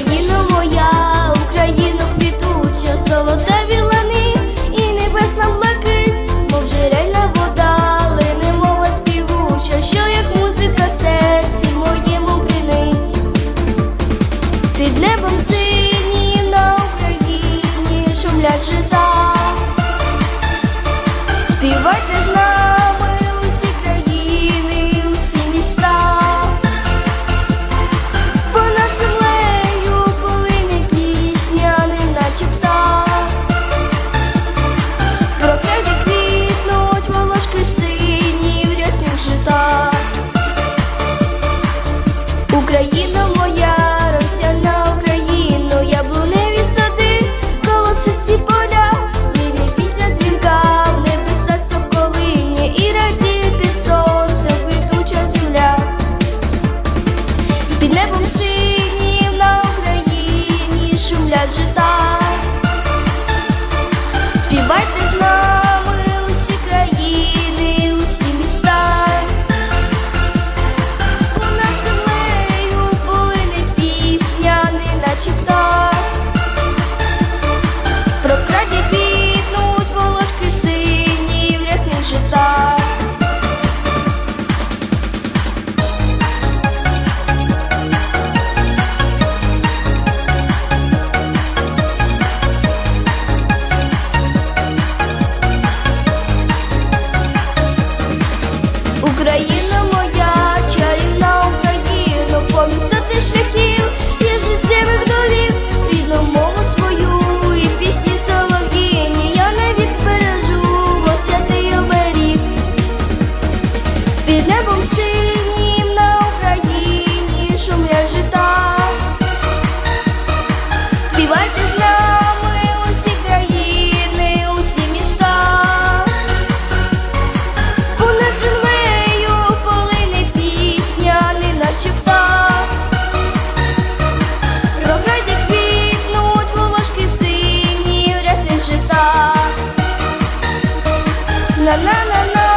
Україно моя, Україно квітуча, золота вілани і небесна блакить, мов джерельна вода, лине мова співуча, що як музика серці моєму принить. Під небом синім на Україні шумлять жита. lhe ajudar. la la la la.